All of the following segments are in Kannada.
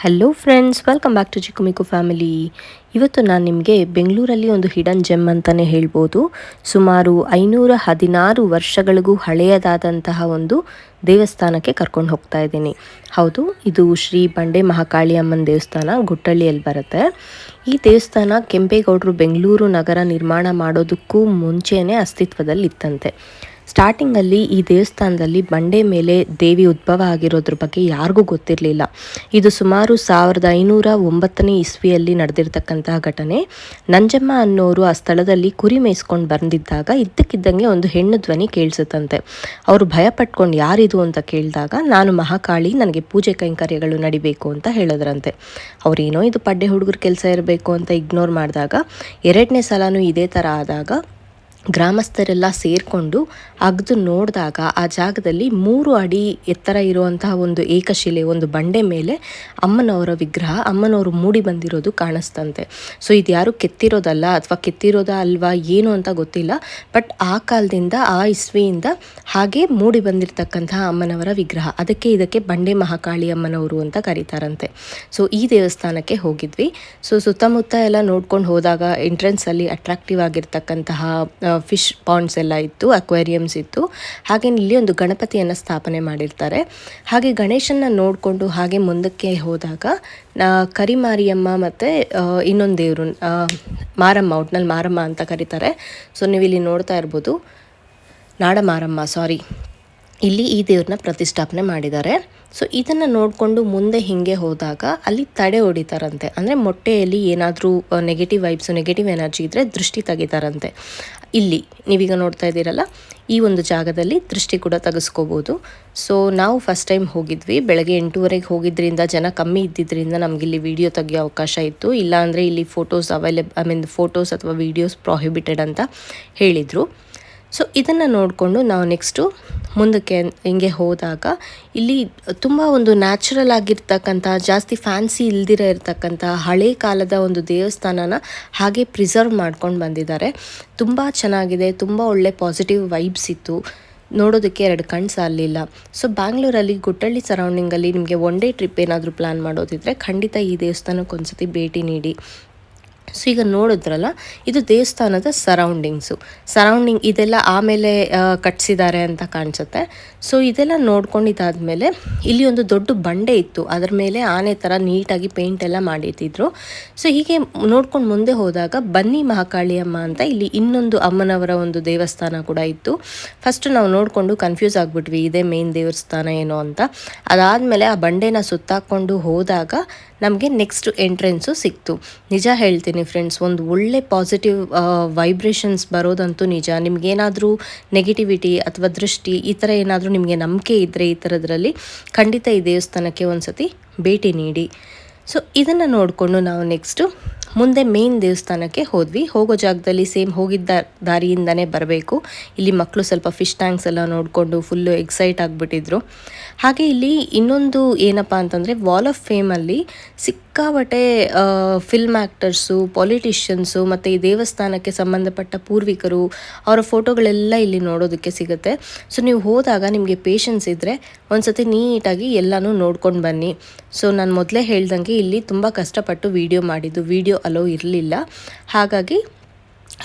Hello friends welcome back to ಚಿಕ್ಕಮಿಕು family ಇವತ್ತು ನಾನು ನಿಮಗೆ ಬೆಂಗಳೂರಲ್ಲಿ ಒಂದು ಹಿಡನ್ ಜೆಮ್ ಅಂತಲೇ ಹೇಳ್ಬೋದು. ಸುಮಾರು ಐನೂರ ಹದಿನಾರು ವರ್ಷಗಳಿಗೂ ಹಳೆಯದಾದಂತಹ ಒಂದು ದೇವಸ್ಥಾನಕ್ಕೆ ಕರ್ಕೊಂಡು ಹೋಗ್ತಾ ಇದ್ದೀನಿ. ಹೌದು, ಇದು ಶ್ರೀ ಬಂಡೆ ಮಹಾಕಾಳಿ ಅಮ್ಮನ ದೇವಸ್ಥಾನ, ಗುಟ್ಟಳ್ಳಿಯಲ್ಲಿ ಬರುತ್ತೆ. ಈ ದೇವಸ್ಥಾನ ಕೆಂಪೇಗೌಡರು ಬೆಂಗಳೂರು ನಗರ ನಿರ್ಮಾಣ ಮಾಡೋದಕ್ಕೂ ಮುಂಚೆಯೇ ಅಸ್ತಿತ್ವದಲ್ಲಿ ಇತ್ತಂತೆ ಸ್ಟಾರ್ಟಿಂಗಲ್ಲಿ ಈ ದೇವಸ್ಥಾನದಲ್ಲಿ ಬಂಡೆ ಮೇಲೆ ದೇವಿ ಉದ್ಭವ ಆಗಿರೋದ್ರ ಬಗ್ಗೆ ಯಾರಿಗೂ ಗೊತ್ತಿರಲಿಲ್ಲ. ಇದು ಸುಮಾರು ಸಾವಿರದ ಐನೂರ ಒಂಬತ್ತನೇ ಇಸ್ವಿಯಲ್ಲಿ ನಡೆದಿರ್ತಕ್ಕಂತಹ ಘಟನೆ. ನಂಜಮ್ಮ ಅನ್ನೋರು ಆ ಸ್ಥಳದಲ್ಲಿ ಕುರಿ ಮೇಯಿಸ್ಕೊಂಡು ಬಂದಿದ್ದಾಗ ಇದ್ದಕ್ಕಿದ್ದಂಗೆ ಒಂದು ಹೆಣ್ಣು ಧ್ವನಿ ಕೇಳಿಸುತ್ತಂತೆ. ಅವರು ಭಯ ಪಟ್ಕೊಂಡು ಯಾರಿದು ಅಂತ ಕೇಳಿದಾಗ, ನಾನು ಮಹಾಕಾಳಿ, ನನಗೆ ಪೂಜೆ ಕೈಂಕರ್ಯಗಳು ನಡಿಬೇಕು ಅಂತ ಹೇಳಿದ್ರಂತೆ. ಅವರೇನೋ ಇದು ಪಡ್ಡೆ ಹುಡುಗರ ಕೆಲಸ ಇರಬೇಕು ಅಂತ ಇಗ್ನೋರ್ ಮಾಡಿದಾಗ, ಎರಡನೇ ಸಲನೂ ಇದೇ ಥರ ಆದಾಗ ಗ್ರಾಮಸ್ಥರೆಲ್ಲ ಸೇರಿಕೊಂಡು ಅಗ್ದು ನೋಡಿದಾಗ ಆ ಜಾಗದಲ್ಲಿ ಮೂರು ಅಡಿ ಎತ್ತರ ಇರುವಂತಹ ಒಂದು ಏಕಶಿಲೆ, ಒಂದು ಬಂಡೆ ಮೇಲೆ ಅಮ್ಮನವರ ವಿಗ್ರಹ, ಅಮ್ಮನವರು ಮೂಡಿ ಬಂದಿರೋದು ಕಾಣಿಸ್ತಂತೆ. ಸೊ ಇದು ಯಾರು ಕೆತ್ತಿರೋದಲ್ಲ ಅಥವಾ ಕೆತ್ತಿರೋದ ಅಲ್ವಾ ಏನು ಅಂತ ಗೊತ್ತಿಲ್ಲ, ಬಟ್ ಆ ಕಾಲದಿಂದ, ಆ ಇಸ್ವಿಯಿಂದ ಹಾಗೆ ಮೂಡಿ ಬಂದಿರತಕ್ಕಂತಹ ಅಮ್ಮನವರ ವಿಗ್ರಹ. ಅದಕ್ಕೆ ಇದಕ್ಕೆ ಬಂಡೆ ಮಹಾಕಾಳಿ ಅಮ್ಮನವರು ಅಂತ ಕರೀತಾರಂತೆ. ಸೊ ಈ ದೇವಸ್ಥಾನಕ್ಕೆ ಹೋಗಿದ್ವಿ. ಸೊ ಸುತ್ತಮುತ್ತ ಎಲ್ಲ ನೋಡ್ಕೊಂಡು ಹೋದಾಗ ಎಂಟ್ರೆನ್ಸಲ್ಲಿ ಅಟ್ರಾಕ್ಟಿವ್ ಆಗಿರ್ತಕ್ಕಂತಹ ಫಿಶ್ ಪಾಂಡ್ಸ್ ಎಲ್ಲ ಇತ್ತು, ಅಕ್ವೇರಿಯಮ್ಸ್ ಇತ್ತು. ಹಾಗೆ ಇಲ್ಲಿ ಒಂದು ಗಣಪತಿಯನ್ನು ಸ್ಥಾಪನೆ ಮಾಡಿರ್ತಾರೆ. ಹಾಗೆ ಗಣೇಶನ ನೋಡಿಕೊಂಡು ಹಾಗೆ ಮುಂದಕ್ಕೆ ಹೋದಾಗ ಕರಿಮಾರಿಯಮ್ಮ ಮತ್ತು ಇನ್ನೊಂದು ದೇವರು ಮಾರಮ್ಮ, ಒಟ್ನಲ್ಲಿ ಮಾರಮ್ಮ ಅಂತ ಕರೀತಾರೆ. ಸೊ ನೀವು ಇಲ್ಲಿ ನೋಡ್ತಾ ಇರ್ಬೋದು, ನಾಡ ಮಾರಮ್ಮ ಸಾರಿ ಇಲ್ಲಿ ಈ ದೇವ್ರನ್ನ ಪ್ರತಿಷ್ಠಾಪನೆ ಮಾಡಿದ್ದಾರೆ. ಸೊ ಇದನ್ನು ನೋಡಿಕೊಂಡು ಮುಂದೆ ಹಿಂಗೆ ಹೋದಾಗ, ಅಲ್ಲಿ ತಡೆ ಹೊಡಿತಾರಂತೆ. ಅಂದರೆ ಮೊಟ್ಟೆಯಲ್ಲಿ ಏನಾದರೂ ನೆಗೆಟಿವ್ ವೈಬ್ಸು ನೆಗೆಟಿವ್ ಎನರ್ಜಿ ಇದ್ದರೆ ದೃಷ್ಟಿ ತೆಗಿತಾರಂತೆ. ಇಲ್ಲಿ ನೀವೀಗ ನೋಡ್ತಾ ಇದ್ದೀರಲ್ಲ, ಈ ಒಂದು ಜಾಗದಲ್ಲಿ ದೃಷ್ಟಿ ಕೂಡ ತೆಗೆಸ್ಕೋಬೋದು. ಸೊ ನಾವು ಫಸ್ಟ್ ಟೈಮ್ ಹೋಗಿದ್ವಿ. ಬೆಳಗ್ಗೆ ಎಂಟೂವರೆಗೆ ಹೋಗಿದ್ದರಿಂದ ಜನ ಕಮ್ಮಿ ಇದ್ದಿದ್ದರಿಂದ ನಮಗಿಲ್ಲಿ ವಿಡಿಯೋ ತೆಗೆಯೋ ಅವಕಾಶ ಇತ್ತು. ಇಲ್ಲಾಂದರೆ ಇಲ್ಲಿ photos available I mean photos ಅಥವಾ ವೀಡಿಯೋಸ್ ಪ್ರಾಹಿಬಿಟೆಡ್ ಅಂತ ಹೇಳಿದರು. ಸೊ ಇದನ್ನು ನೋಡಿಕೊಂಡು ನಾವು ನೆಕ್ಸ್ಟು ಮುಂದಕ್ಕೆ ಹಿಂಗೆ ಹೋದಾಗ ಇಲ್ಲಿ ತುಂಬ ಒಂದು ನ್ಯಾಚುರಲ್ ಆಗಿರ್ತಕ್ಕಂಥ ಜಾಸ್ತಿ ಫ್ಯಾನ್ಸಿ ಇಲ್ದಿರೋ ಇರ್ತಕ್ಕಂಥ ಹಳೆ ಕಾಲದ ಒಂದು ದೇವಸ್ಥಾನನ ಹಾಗೆ ಪ್ರಿಸರ್ವ್ ಮಾಡ್ಕೊಂಡು ಬಂದಿದ್ದಾರೆ. ತುಂಬ ಚೆನ್ನಾಗಿದೆ, ತುಂಬ ಒಳ್ಳೆ ಪಾಸಿಟಿವ್ ವೈಬ್ಸ್ ಇತ್ತು. ನೋಡೋದಕ್ಕೆ ಎರಡು ಕಣ್ಣು ಸಾಲಿಲ್ಲ ಸೊ ಬ್ಯಾಂಗ್ಳೂರಲ್ಲಿ ಗುಟ್ಟಳ್ಳಿ ಸರೌಂಡಿಂಗಲ್ಲಿ ನಿಮಗೆ ಒನ್ ಡೇ ಟ್ರಿಪ್ ಏನಾದರೂ ಪ್ಲ್ಯಾನ್ ಮಾಡೋದಿದ್ರೆ ಖಂಡಿತ ಈ ದೇವಸ್ಥಾನಕ್ಕೆ ಒಂದ್ಸತಿ ಭೇಟಿ ನೀಡಿ. ಸೊ ಈಗ ನೋಡಿದ್ರಲ್ಲ, ಇದು ದೇವಸ್ಥಾನದ ಸರೌಂಡಿಂಗ್ಸು ಸರೌಂಡಿಂಗ್ ಇದೆಲ್ಲ ಆಮೇಲೆ ಕಟ್ಸಿದ್ದಾರೆ ಅಂತ ಕಾಣಿಸುತ್ತೆ. ಸೊ ಇದೆಲ್ಲ ನೋಡ್ಕೊಂಡಿದ್ದಾದಮೇಲೆ ಇಲ್ಲಿ ಒಂದು ದೊಡ್ಡ ಬಂಡೆ ಇತ್ತು. ಅದರ ಮೇಲೆ ಆನೆ ಥರ ನೀಟಾಗಿ ಪೇಂಟ್ ಎಲ್ಲ ಮಾಡಿಟ್ಟಿದ್ರು. ಸೊ ಹೀಗೆ ನೋಡ್ಕೊಂಡು ಮುಂದೆ ಹೋದಾಗ ಬನ್ನಿ ಮಹಾಕಾಳಿ ಅಮ್ಮ ಅಂತ ಇಲ್ಲಿ ಇನ್ನೊಂದು ಅಮ್ಮನವರ ಒಂದು ದೇವಸ್ಥಾನ ಕೂಡ ಇತ್ತು. ಫಸ್ಟ್ ನಾವು ನೋಡಿಕೊಂಡು ಕನ್ಫ್ಯೂಸ್ ಆಗಿಬಿಟ್ವಿ, ಇದೇ ಮೇನ್ ದೇವಸ್ಥಾನ ಏನೋ ಅಂತ. ಅದಾದಮೇಲೆ ಆ ಬಂಡೆನ ಸುತ್ತಾಕೊಂಡು ಹೋದಾಗ ನಮಗೆ ನೆಕ್ಸ್ಟ್ ಎಂಟ್ರೆನ್ಸು ಸಿಕ್ತು. ನಿಜ ಹೇಳ್ತೀನಿ ಫ್ರೆಂಡ್ಸ್ ಒಂದು ಒಳ್ಳೆ ಪಾಸಿಟಿವ್ ವೈಬ್ರೇಷನ್ಸ್ ಬರೋದಂತೂ ನಿಜ. ನಿಮಗೇನಾದರೂ ನೆಗೆಟಿವಿಟಿ ಅಥವಾ ದೃಷ್ಟಿ ಈ ಥರ ಏನಾದರೂ ನಿಮಗೆ ನಂಬಿಕೆ ಇದ್ದರೆ ಈ ಥರದ್ರಲ್ಲಿ ಖಂಡಿತ ಈ ದೇವಸ್ಥಾನಕ್ಕೆ ಒಂದು ಸತಿ ಭೇಟಿ ನೀಡಿ. ಸೊ ಇದನ್ನು ನೋಡಿಕೊಂಡು ನಾವು ನೆಕ್ಸ್ಟು ಮುಂದೆ ಮೇನ್ ದೇವಸ್ಥಾನಕ್ಕೆ ಹೋದ್ವಿ. ಹೋಗೋ ಜಾಗದಲ್ಲಿ ಸೇಮ್ ಹೋಗಿದ್ದ ದಾರಿಯಿಂದನೇ ಬರಬೇಕು. ಇಲ್ಲಿ ಮಕ್ಕಳು ಸ್ವಲ್ಪ ಫಿಶ್ ಟ್ಯಾಂಕ್ಸ್ ಎಲ್ಲ ನೋಡಿಕೊಂಡು ಫುಲ್ಲು ಎಕ್ಸೈಟ್ ಆಗಿಬಿಟ್ಟಿದ್ರು. ಹಾಗೆ ಇಲ್ಲಿ ಇನ್ನೊಂದು ಏನಪ್ಪ ಅಂತಂದರೆ ವಾಲ್ ಆಫ್ ಫೇಮಲ್ಲಿ ಸಿಕ್ಕಾಪಟ್ಟೆ ಫಿಲ್ಮ್ ಆ್ಯಕ್ಟರ್ಸು ಪಾಲಿಟಿಷಿಯನ್ಸು ಮತ್ತು ಈ ದೇವಸ್ಥಾನಕ್ಕೆ ಸಂಬಂಧಪಟ್ಟ ಪೂರ್ವಿಕರು ಅವರ ಫೋಟೋಗಳೆಲ್ಲ ಇಲ್ಲಿ ನೋಡೋದಕ್ಕೆ ಸಿಗುತ್ತೆ. ಸೊ ನೀವು ಹೋದಾಗ ನಿಮಗೆ ಪೇಷನ್ಸ್ ಇದ್ದರೆ ಒಂದು ಸತಿ ನೀಟಾಗಿ ಎಲ್ಲನೂ ನೋಡ್ಕೊಂಡು ಬನ್ನಿ. ಸೊ ನಾನು ಮೊದಲೇ ಹೇಳ್ದಂಗೆ ಇಲ್ಲಿ ತುಂಬ ಕಷ್ಟಪಟ್ಟು ವೀಡಿಯೋ ಮಾಡಿದ್ದು. ವೀಡಿಯೋ ಅಲೋ ಇರಲಿಲ್ಲ. ಹಾಗಾಗಿ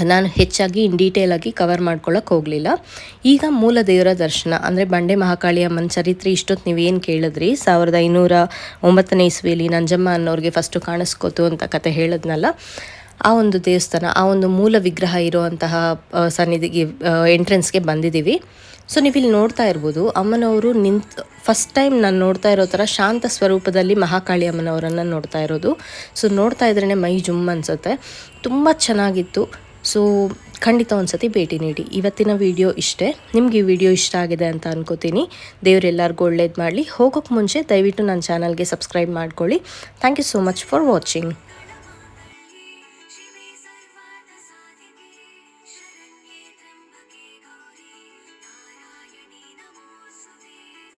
ನಾನು ಹೆಚ್ಚಾಗಿ ಇನ್ ಆಗಿ ಕವರ್ ಮಾಡ್ಕೊಳ್ಳೋಕೆ ಹೋಗಲಿಲ್ಲ. ಈಗ ಮೂಲ ದೇವರ ದರ್ಶನ, ಅಂದರೆ ಬಂಡೆ ಮಹಾಕಾಳಿ ಅಮ್ಮನ ಚರಿತ್ರೆ ಇಷ್ಟೊತ್ತು ನೀವೇನು ಕೇಳಿದ್ರಿ? ಸಾವಿರದ ಐನೂರ ಒಂಬತ್ತನೇ ಇಸ್ವಿಯಲ್ಲಿ ನಂಜಮ್ಮ ಅನ್ನೋರಿಗೆ ಫಸ್ಟು ಕಾಣಿಸ್ಕೋತು ಅಂತ ಕತೆ ಹೇಳಿದ್ನಲ್ಲ. ಆ ಒಂದು ದೇವಸ್ಥಾನ, ಆ ಒಂದು ಮೂಲ ವಿಗ್ರಹ ಇರುವಂತಹ ಸನ್ನಿಧಿಗೆ ಎಂಟ್ರೆನ್ಸ್ಗೆ ಬಂದಿದ್ದೀವಿ. ಸೊ ನೀವು ಇಲ್ಲಿ ನೋಡ್ತಾ ಇರ್ಬೋದು, ಅಮ್ಮನವರು ನಿಂತು ಫಸ್ಟ್ ಟೈಮ್ ನಾನು ನೋಡ್ತಾ ಇರೋ ಥರ ಶಾಂತ ಸ್ವರೂಪದಲ್ಲಿ ಮಹಾಕಾಳಿ ಅಮ್ಮನವರನ್ನು ನೋಡ್ತಾ ಇರೋದು. ಸೊ ನೋಡ್ತಾ ಇದ್ರೇ ಮೈ ಜುಮ್ ಅನಿಸುತ್ತೆ. ತುಂಬ ಚೆನ್ನಾಗಿತ್ತು. ಸೊ ಖಂಡಿತ ಒಂದು ಸತಿ ಭೇಟಿ ನೀಡಿ. ಇವತ್ತಿನ ವಿಡಿಯೋ ಇಷ್ಟೇ. ನಿಮ್ಗೆ ಈ ವಿಡಿಯೋ ಇಷ್ಟ ಆಗಿದೆ ಅಂತ ಅನ್ಕೋತೀನಿ. ದೇವರೆಲ್ಲರಿಗೂ ಒಳ್ಳೇದು ಮಾಡಲಿ. ಹೋಗೋಕ್ಕೆ ಮುಂಚೆ ದಯವಿಟ್ಟು ನನ್ನ ಚಾನಲ್ಗೆ ಸಬ್ಸ್ಕ್ರೈಬ್ ಮಾಡ್ಕೊಳ್ಳಿ. Thank you so much for watching